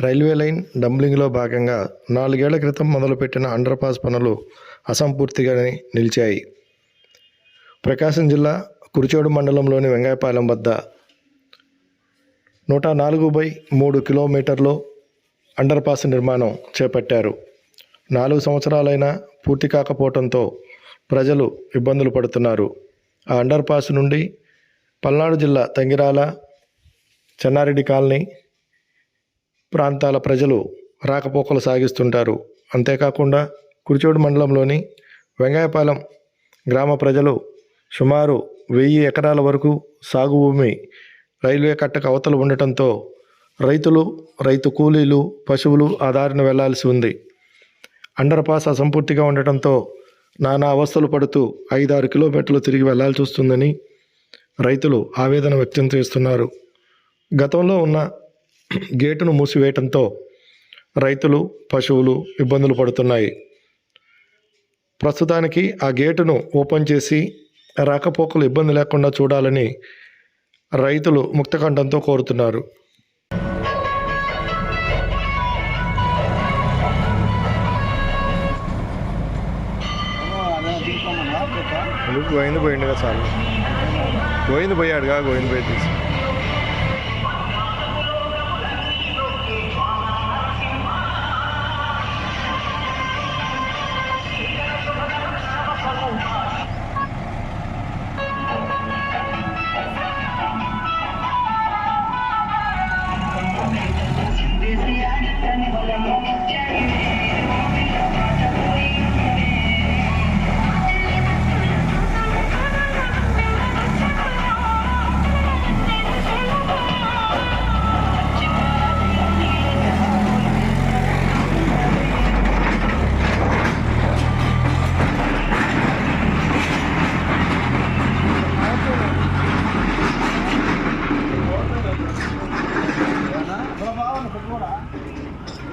Railway line డంబ్లింగ్లో భాగంగా నాలుగేళ్ళ క్రితం మొదలుపెట్టిన అండర్పాస్ పనులు అసంపూర్తిగానే నిలిచాయి. ప్రకాశం జిల్లా కురిచేడు మండలంలోని వెంగాయపాలెం వద్ద నూట నాలుగు బై మూడు కిలోమీటర్లు అండర్పాస్ నిర్మాణం చేపట్టారు. నాలుగు సంవత్సరాలైనా పూర్తి కాకపోవడంతో ప్రజలు ఇబ్బందులు పడుతున్నారు. ఆ అండర్పాస్ నుండి పల్నాడు జిల్లా తంగిరాల చెన్నారెడ్డి కాలనీ ప్రాంతాల ప్రజలు రాకపోకలు సాగిస్తుంటారు. అంతేకాకుండా కురిచోడు మండలంలోని వెంగాయపాలెం గ్రామ ప్రజలు సుమారు వెయ్యి ఎకరాల వరకు సాగు భూమి రైల్వే కట్టకు అవతలు ఉండటంతో రైతులు రైతు కూలీలు పశువులు ఆ దారిన వెళ్ళాల్సి ఉంది. అండర్ పాస్ అసంపూర్తిగా ఉండటంతో నానా అవస్థలు పడుతూ ఐదారు కిలోమీటర్లు తిరిగి వెళ్ళాల్సి వస్తుందని రైతులు ఆవేదన వ్యక్తం చేస్తున్నారు. గతంలో ఉన్న గేటును మూసివేయటంతో రైతులు పశువులు ఇబ్బందులు పడుతున్నాయి. ప్రస్తుతానికి ఆ గేటును ఓపెన్ చేసి రాకపోకలు ఇబ్బంది లేకుండా చూడాలని రైతులు ముక్తకంఠంతో కోరుతున్నారు. గోవింద పోయిండుగా చాలు గోవింద పోయాడుగా గోవింద పోయి తీసి.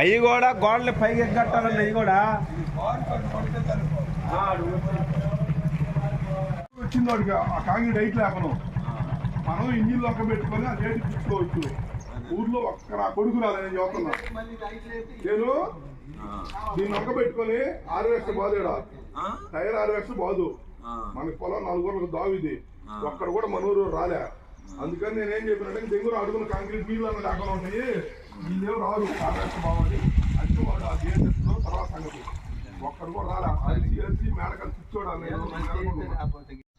అవి కూడా గోడలు పైకి ఎక్కట్టాలండి అవి కూడా. వచ్చింది వాడికి ఆ కాంగ్రెట్ డైట్ లేకను. మనం ఇంజిన్ లొక్క పెట్టుకొని ఆ డేట్ తీసుకోవచ్చు ఊర్లో ఒక్క నా కొడుకు రాలని చెప్తున్నా. నేను దీన్ని ఒక్క పెట్టుకొని ఆరు వేస్తే బాధేడా టైర్ ఆరు వేస్తే బాదు. మనకి పొలం నాలుగు ఊర్లకు దావు ఇది. ఒక్కడ కూడా మన ఊరు రాలే. అందుకని నేనేం చెప్పినట్టే దెంగురు అడుగున కాంక్రీట్ నీళ్ళు అన్న లేకుండా ఉంటాయి వీళ్ళేం రాదు ఆరు బాగుంది అంటే వాడు ఆ గేట్ ఎత్తులో తర్వాత సంగతి. ఒక్కడు కూడా రాలే. అది చేసి మేడకల్ కూర్చోడు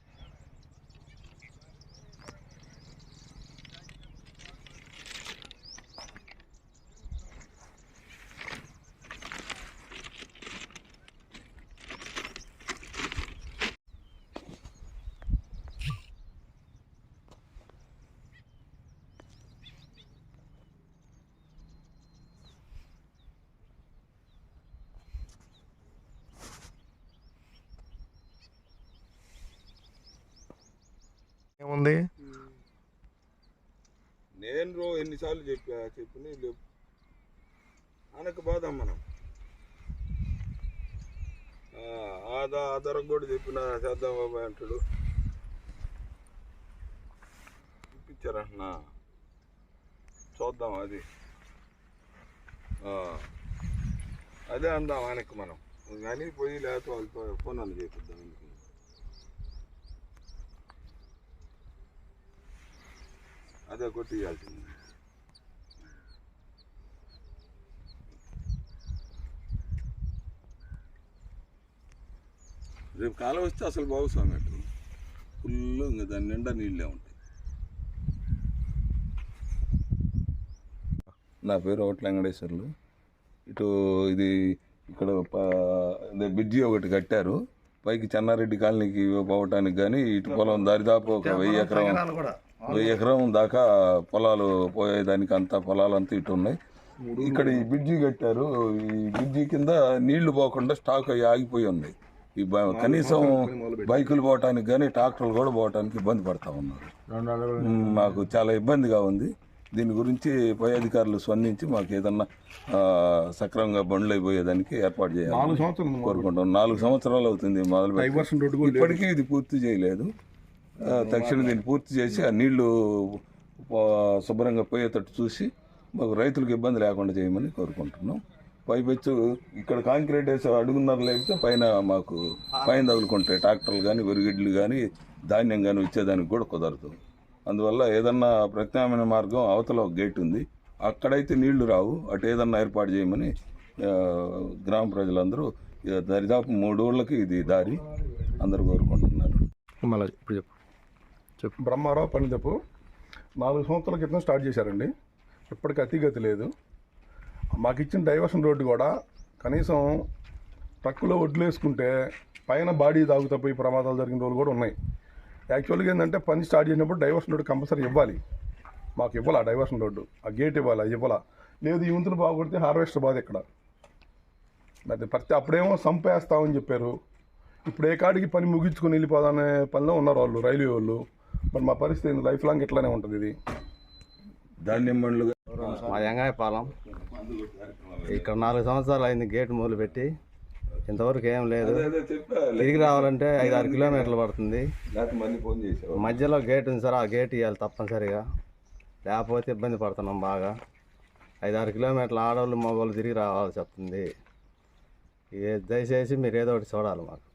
ఉంది నేను రో ఎన్నిసార్లు చెప్పా చెప్పిన అనక బాధం మనం. ఆదా ఆధారం కూడా చెప్పిన చేద్దాం బాబాయ్ అంటాడు. ఇప్పించారంటున్నా చూద్దాం అది. అదే అందాం ఆయనకి మనం. కానీ పోయి లేకపోతే వాళ్ళతో ఫోన్ అని చేపిద్దాం ఎందుకు అదే కొట్టి ఇవ్వాల్సింది రేపు కాలం వస్తే అసలు బాగు స్వామి అటు. ఫుల్ ఇంకా దాని నిండా నీళ్ళే ఉంటాయి. నా పేరు ఒకటి వెంకటేశ్వర్లు. ఇటు ఇది ఇక్కడ బ్రిడ్జి ఒకటి కట్టారు. పైకి చెన్నారెడ్డి కాలనీకి పోవటానికి కానీ ఇటు పొలం దాదాపు ఒక వెయ్యి ఎకరం వెయ్యి ఎకరం దాకా పొలాలు పోయేదానికి అంతా పొలాలు అంతా ఇటు ఉన్నాయి. ఇక్కడ ఈ బ్రిడ్జి కట్టారు. ఈ బ్రిడ్జి కింద నీళ్ళు పోకుండా స్టాక్ అయ్యి ఆగిపోయి ఉన్నాయి. ఈ కనీసం బైకులు పోవటానికి కానీ ట్రాక్టర్లు కూడా పోవటానికి ఇబ్బంది పడతా ఉన్నారు. మాకు చాలా ఇబ్బందిగా ఉంది. దీని గురించి పై అధికారులు స్పందించి మాకు ఏదన్నా సక్రమంగా బండ్లు అయిపోయేదానికి ఏర్పాటు చేయాలి కోరుకుంటాం నాలుగు సంవత్సరాలు అవుతుంది మొదలు. ఇప్పటికీ ఇది పూర్తి చేయలేదు. తక్షణం దీన్ని పూర్తి చేసి ఆ నీళ్ళు శుభ్రంగా పోయేటట్టు చూసి మాకు రైతులకు ఇబ్బంది లేకుండా చేయమని కోరుకుంటున్నాం. పైపెచ్చు ఇక్కడ కాంక్రీట్ వేసి అడుగున్నారు లేకపోతే పైన మాకు పైన తగులుకుంటాయి. ట్రాక్టర్లు కానీ వెరుగిడ్లు కానీ ధాన్యం కానీ ఇచ్చేదానికి కూడా కుదరదు. అందువల్ల ఏదన్నా ప్రత్యామ్నాయ మార్గం అవతల ఒక గేట్ ఉంది. అక్కడైతే నీళ్ళు రావు. అటు ఏదన్నా ఏర్పాటు చేయమని గ్రామ ప్రజలందరూ దరిదాపు మూడు ఊళ్ళకి ఇది దారి అందరూ కోరుకుంటున్నారు. మళ్ళీ ఇప్పుడు చెప్పు. చెప్పు. బ్రహ్మారావు పనిదపు నాలుగు సంవత్సరాల క్రితం స్టార్ట్ చేశారండి. ఇప్పటికి అతిగతి లేదు. మాకు ఇచ్చిన డైవర్షన్ రోడ్డు కూడా కనీసం ట్రక్కులో వడ్లు వేసుకుంటే పైన బాడీ తాగుతపోయి ప్రమాదాలు జరిగిన రోజులు కూడా ఉన్నాయి. యాక్చువల్గా ఏంటంటే పని స్టార్ట్ చేసినప్పుడు డైవర్షన్ రోడ్డు కంపల్సరీ ఇవ్వాలి. మాకు ఇవ్వాలి ఆ డైవర్షన్ రోడ్డు. ఆ గేట్ ఇవ్వాలి అది ఇవ్వాలా. లేదు ఈ వంతులు బాగుపడితే హార్వెస్టర్ బాధ ఇక్కడ మరి ప్రతి అప్పుడేమో సంపేస్తామని చెప్పారు. ఇప్పుడు ఏ కాడికి పని ముగించుకొని వెళ్ళిపోదనే పనిలో ఉన్నారు వాళ్ళు రైల్వే వాళ్ళు. మరి మా పరిస్థితి? లైఫ్ లాంగ్ ఇట్లానే ఉంటుంది ఇది? ధాన్యం బండ్లు మా ఎంగాయపాలెం ఇక్కడ నాలుగు సంవత్సరాలు అయింది గేట్ మొదలు పెట్టి. ఇంతవరకు ఏం లేదు. తిరిగి రావాలంటే ఐదు ఆరు కిలోమీటర్లు పడుతుంది. మధ్యలో గేట్ ఉంది సార్ ఆ గేట్ ఇవ్వాలి తప్పనిసరిగా. లేకపోతే ఇబ్బంది పడుతున్నాం బాగా. ఐదు ఆరు కిలోమీటర్లు ఆడవాళ్ళు మగవాళ్ళు తిరిగి రావాల్సి వస్తుంది. ఏ దయచేసి మీరు ఏదో ఒకటి చూడాలి మాకు.